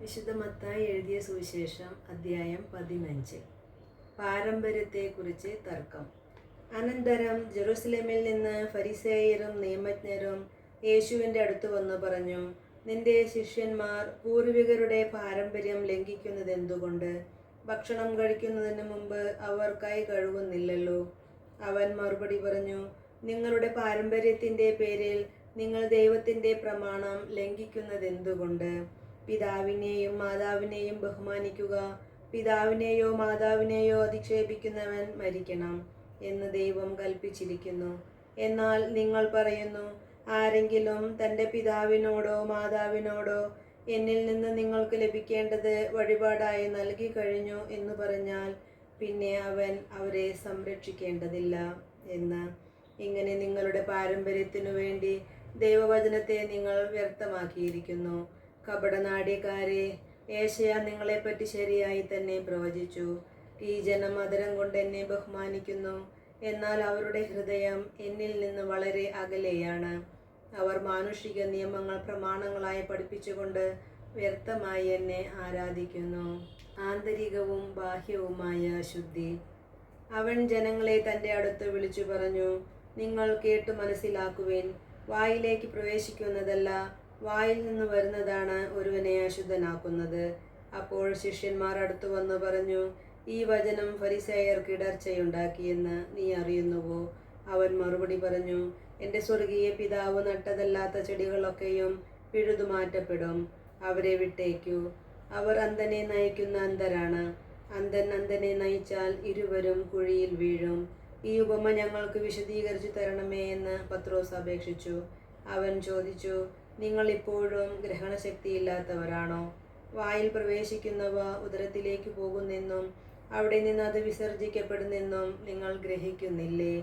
വിശുദ്ധ മത്തായി എഴുതിയ സുവിശേഷം അധ്യായം പതിനഞ്ച്. പാരമ്പര്യത്തെക്കുറിച്ച് തർക്കം. അനന്തരം ജെറുസലേമിൽ നിന്ന് ഫരിസേയരും നിയമജ്ഞരും യേശുവിന്റെ അടുത്ത് വന്ന് പറഞ്ഞു നിന്റെ ശിഷ്യന്മാർ പൂർവികരുടെ പാരമ്പര്യം ലംഘിക്കുന്നത് എന്തുകൊണ്ട് ഭക്ഷണം കഴിക്കുന്നതിന് മുമ്പ് അവർ കൈ കഴുകുന്നില്ലല്ലോ. അവൻ മറുപടി പറഞ്ഞു നിങ്ങളുടെ പാരമ്പര്യത്തിന്റെ പേരിൽ നിങ്ങൾ ദൈവത്തിന്റെ പ്രമാണം ലംഘിക്കുന്നത് എന്തുകൊണ്ട് പിതാവിനെയും മാതാവിനെയും ബഹുമാനിക്കുക. പിതാവിനെയോ മാതാവിനെയോ അധിക്ഷേപിക്കുന്നവൻ മരിക്കണം എന്ന് ദൈവം കൽപ്പിച്ചിരിക്കുന്നു. എന്നാൽ നിങ്ങൾ പറയുന്നു ആരെങ്കിലും തന്റെ പിതാവിനോടോ മാതാവിനോടോ എന്നിൽ നിന്ന് നിങ്ങൾക്ക് ലഭിക്കേണ്ടത് വഴിപാടായി നൽകി കഴിഞ്ഞു എന്ന് പറഞ്ഞാൽ പിന്നെ അവൻ അവരെ സംരക്ഷിക്കേണ്ടതില്ല എന്ന്. ഇങ്ങനെ നിങ്ങളുടെ പാരമ്പര്യത്തിനു വേണ്ടി ദൈവവചനത്തെ നിങ്ങൾ വ്യർത്ഥമാക്കിയിരിക്കുന്നു. കപടനാട്യക്കാരെ ഏഷയ നിങ്ങളെപ്പറ്റി ശരിയായി തന്നെ പ്രവചിച്ചു. ഈ ജനം മധുരം കൊണ്ട് എന്നെ ബഹുമാനിക്കുന്നു. എന്നാൽ അവരുടെ ഹൃദയം എന്നിൽ നിന്ന് വളരെ അകലെയാണ്. അവർ മാനുഷിക നിയമങ്ങൾ പ്രമാണങ്ങളായി പഠിപ്പിച്ചുകൊണ്ട് വ്യർത്ഥമായി എന്നെ ആരാധിക്കുന്നു. ആന്തരികവും ബാഹ്യവുമായ ശുദ്ധി. അവൻ ജനങ്ങളെ തന്റെ അടുത്ത് വിളിച്ചു പറഞ്ഞു നിങ്ങൾ കേട്ടു മനസ്സിലാക്കുവിൻ. വായിലേക്ക് പ്രവേശിക്കുന്നതല്ല വായിൽ നിന്ന് വരുന്നതാണ് ഒരുവനെ അശുദ്ധനാക്കുന്നത്. അപ്പോൾ ശിഷ്യന്മാർ അടുത്തു വന്ന് പറഞ്ഞു ഈ വചനം ഫരിസേയർക്ക് ഇടർച്ചയുണ്ടാക്കിയെന്ന് നീ അറിയുന്നുവോ? അവൻ മറുപടി പറഞ്ഞു എന്റെ സ്വർഗീയ പിതാവ് നട്ടതല്ലാത്ത ചെടികളൊക്കെയും പിഴുതുമാറ്റപ്പെടും. അവരെ വിട്ടേക്കൂ. അവർ അന്ധനെ നയിക്കുന്ന അന്ധരാണ്. അന്ധൻ അന്ധനെ നയിച്ചാൽ ഇരുവരും കുഴിയിൽ വീഴും. ഈ ഉപമ ഞങ്ങൾക്ക് വിശദീകരിച്ചു തരണമേ എന്ന് പത്രോസ് അപേക്ഷിച്ചു. അവൻ ചോദിച്ചു നിങ്ങൾ ഇപ്പോഴും ഗ്രഹണശക്തിയില്ലാത്തവരാണോ? വായിൽ പ്രവേശിക്കുന്നവ ഉദരത്തിലേക്ക് പോകുന്നെന്നും അവിടെ നിന്ന് അത് വിസർജിക്കപ്പെടുന്നെന്നും നിങ്ങൾ ഗ്രഹിക്കുന്നില്ലേ?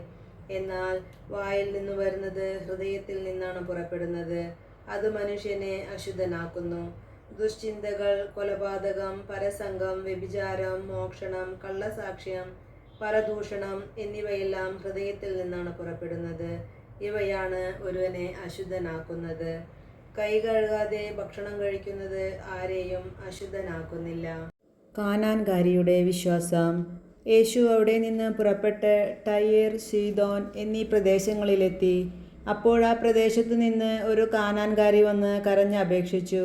എന്നാൽ വായിൽ നിന്ന് വരുന്നത് ഹൃദയത്തിൽ നിന്നാണ് പുറപ്പെടുന്നത്. അത് മനുഷ്യനെ അശുദ്ധനാക്കുന്നു. ദുശ്ചിന്തകൾ കൊലപാതകം പരസംഗം വ്യഭിചാരം മോക്ഷണം കള്ളസാക്ഷ്യം പരദൂഷണം എന്നിവയെല്ലാം ഹൃദയത്തിൽ നിന്നാണ് പുറപ്പെടുന്നത്. ഇവയാണ് ഒരുവനെ അശുദ്ധനാക്കുന്നത്. കൈ കഴുകാതെ ഭക്ഷണം കഴിക്കുന്നത് ആരെയും അശുദ്ധനാക്കുന്നില്ല. കാനാൻകാരിയുടെ വിശ്വാസം. യേശു അവിടെ നിന്ന് പുറപ്പെട്ട് ടയർ സീതോൻ എന്നീ പ്രദേശങ്ങളിലെത്തി. അപ്പോൾ ആ പ്രദേശത്തു നിന്ന് ഒരു കാനാൻകാരി വന്ന് കരഞ്ഞപേക്ഷിച്ചു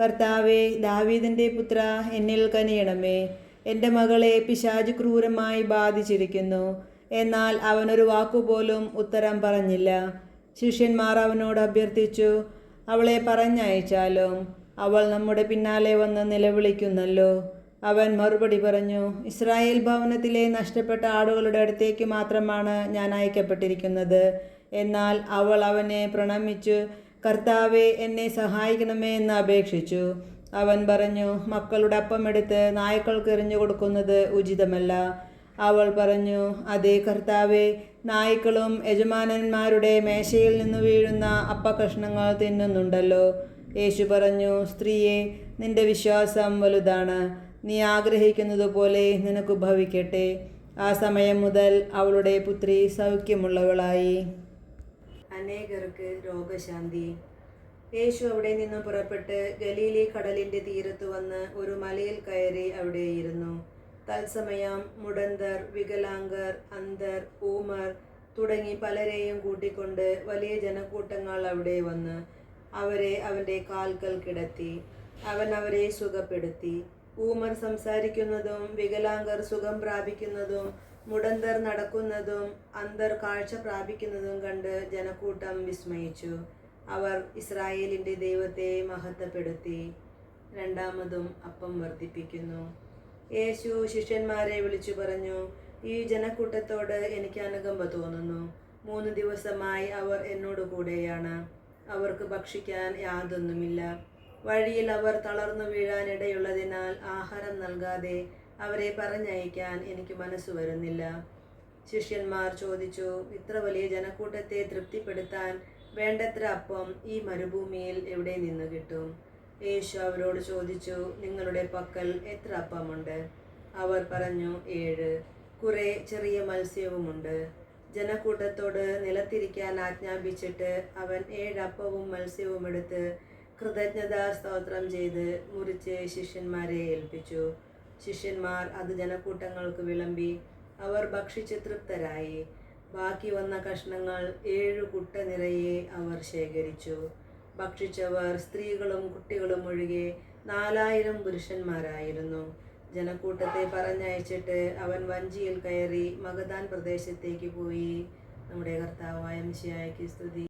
കർത്താവെ ദാവീദിന്റെ പുത്ര എന്നിൽ കനിയണമേ. എന്റെ മകളെ പിശാജ് ക്രൂരമായി ബാധിച്ചിരിക്കുന്നു. എന്നാൽ അവനൊരു വാക്കുപോലും ഉത്തരം പറഞ്ഞില്ല. ശിഷ്യന്മാർ അവനോട് അഭ്യർത്ഥിച്ചു അവളെ പറഞ്ഞയച്ചാലും അവൾ നമ്മുടെ പിന്നാലെ വന്ന് നിലവിളിക്കുന്നല്ലോ. അവൻ മറുപടി പറഞ്ഞു ഇസ്രായേൽ ഭവനത്തിലെ നഷ്ടപ്പെട്ട ആടുകളുടെ അടുത്തേക്ക് മാത്രമാണ് ഞാൻ അയക്കപ്പെട്ടിരിക്കുന്നത്. എന്നാൽ അവൾ അവനെ പ്രണമിച്ചു കർത്താവെ എന്നെ സഹായിക്കണമേ എന്ന് അപേക്ഷിച്ചു. അവൻ പറഞ്ഞു മക്കളുടെ അപ്പം എടുത്ത് നായ്ക്കൾക്ക് എറിഞ്ഞു കൊടുക്കുന്നത് ഉചിതമല്ല. അവൾ പറഞ്ഞു അതേ കർത്താവെ നായ്ക്കളും യജമാനന്മാരുടെ മേശയിൽ നിന്ന് വീഴുന്ന അപ്പകഷ്ണങ്ങൾ തിന്നുന്നുണ്ടല്ലോ. യേശു പറഞ്ഞു സ്ത്രീയെ നിന്റെ വിശ്വാസം വലുതാണ്. നീ ആഗ്രഹിക്കുന്നതുപോലെ നിനക്ക് ഭവിക്കട്ടെ. ആ സമയം മുതൽ അവളുടെ പുത്രി സൗഖ്യമുള്ളവളായി. അനേകർക്ക് രോഗശാന്തി. യേശു അവിടെ നിന്ന് പുറപ്പെട്ട് ഗലീലി കടലിന്റെ തീരത്ത് വന്ന് ഒരു മലയിൽ കയറി അവിടെ ഇരുന്നു തത്സമയം മുടന്തർ വികലാംഗർ അന്തർ ഊമർ തുടങ്ങി പലരെയും കൂട്ടിക്കൊണ്ട് വലിയ ജനക്കൂട്ടങ്ങൾ അവിടെ വന്ന് അവരെ അവന്റെ കാൽക്കൽ കിടത്തി അവൻ അവരെ സുഖപ്പെടുത്തി. ഊമർ സംസാരിക്കുന്നതും വികലാംഗർ സുഖം പ്രാപിക്കുന്നതും മുടന്തർ നടക്കുന്നതും അന്തർ കാഴ്ച പ്രാപിക്കുന്നതും കണ്ട് ജനക്കൂട്ടം വിസ്മയിച്ചു. അവർ ഇസ്രായേലിന്റെ ദൈവത്തെ മഹത്വപ്പെടുത്തി. രണ്ടാമതും അപ്പം വർദ്ധിപ്പിക്കുന്നു. യേശു ശിഷ്യന്മാരെ വിളിച്ചു പറഞ്ഞു ഈ ജനക്കൂട്ടത്തോട് എനിക്ക് അനുകമ്പ തോന്നുന്നു. മൂന്ന് ദിവസമായി അവർ എന്നോട് കൂടെയാണ്. അവർക്ക് ഭക്ഷിക്കാൻ യാതൊന്നുമില്ല. വഴിയിൽ അവർ തളർന്നു വീഴാനിടയുള്ളതിനാൽ ആഹാരം നൽകാതെ അവരെ പറഞ്ഞയക്കാൻ എനിക്ക് മനസ്സ് വരുന്നില്ല. ശിഷ്യന്മാർ ചോദിച്ചു ഇത്ര വലിയ ജനക്കൂട്ടത്തെ തൃപ്തിപ്പെടുത്താൻ വേണ്ടത്ര അപ്പം ഈ മരുഭൂമിയിൽ എവിടെ നിന്ന് കിട്ടും? യേശു അവരോട് ചോദിച്ചു നിങ്ങളുടെ പക്കൽ എത്ര അപ്പമുണ്ട്? അവർ പറഞ്ഞു ഏഴ്. കുറെ ചെറിയ മത്സ്യവുമുണ്ട്. ജനക്കൂട്ടത്തോട് നിലത്തിരിക്കാൻ ആജ്ഞാപിച്ചിട്ട് അവൻ ഏഴപ്പവും മത്സ്യവും എടുത്ത് കൃതജ്ഞതാ സ്തോത്രം ചെയ്ത് മുറിച്ച് ശിഷ്യന്മാരെ ഏൽപ്പിച്ചു. ശിഷ്യന്മാർ അത് ജനക്കൂട്ടങ്ങൾക്ക് വിളമ്പി അവർ ഭക്ഷിച്ച് തൃപ്തരായി. ബാക്കി വന്ന കഷ്ണങ്ങൾ ഏഴു കുട്ട നിറയെ അവർ ശേഖരിച്ചു. ഭക്ഷിച്ചവർ സ്ത്രീകളും കുട്ടികളും ഒഴികെ നാലായിരം പുരുഷന്മാരായിരുന്നു. ജനക്കൂട്ടത്തെ പറഞ്ഞയച്ചിട്ട് അവൻ വഞ്ചിയിൽ കയറി മഗദാൻ പ്രദേശത്തേക്ക് പോയി. നമ്മുടെ കർത്താവായ മിശിയായ്ക്ക് സ്തുതി.